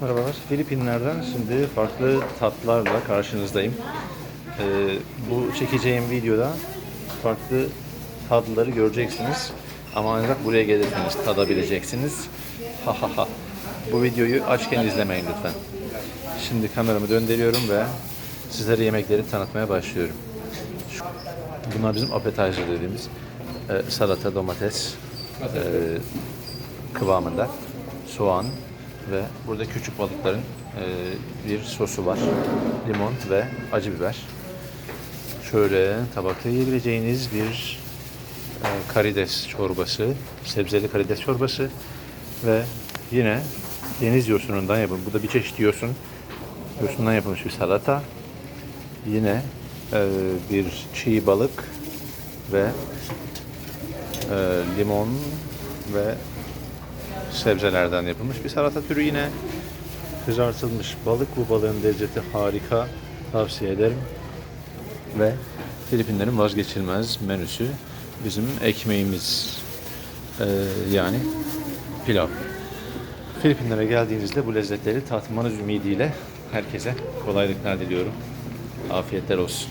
Merhabalar. Filipinler'den şimdi farklı tatlarla karşınızdayım. Ee, bu çekeceğim videoda farklı tatlıları göreceksiniz. Ama ancak buraya gelirseniz tadabileceksiniz. Ha ha ha. Bu videoyu açken izlemeyin lütfen. Şimdi kameramı döndürüyorum ve sizlere yemekleri tanıtmaya başlıyorum. Bunlar bizim appetizer dediğimiz e, salata, domates, e, kıvamında soğan ve burada küçük balıkların e, bir sosu var. Limon ve acı biber. Şöyle tabakta yiyebileceğiniz bir e, karides çorbası, sebzeli karides çorbası ve yine deniz yosunundan yapılmış. Bu da bir çeşit yosun. Yosundan yapılmış bir salata. Yine e, bir çiğ balık ve e, limon ve sebzelerden yapılmış bir salata türü yine kızartılmış balık. Bu balığın lezzeti harika. Tavsiye ederim. Ve Filipinlerin vazgeçilmez menüsü bizim ekmeğimiz Ee, yani pilav. Filipinlere geldiğinizde bu lezzetleri tatmanız ümidiyle herkese kolaylıklar diliyorum. Afiyetler olsun.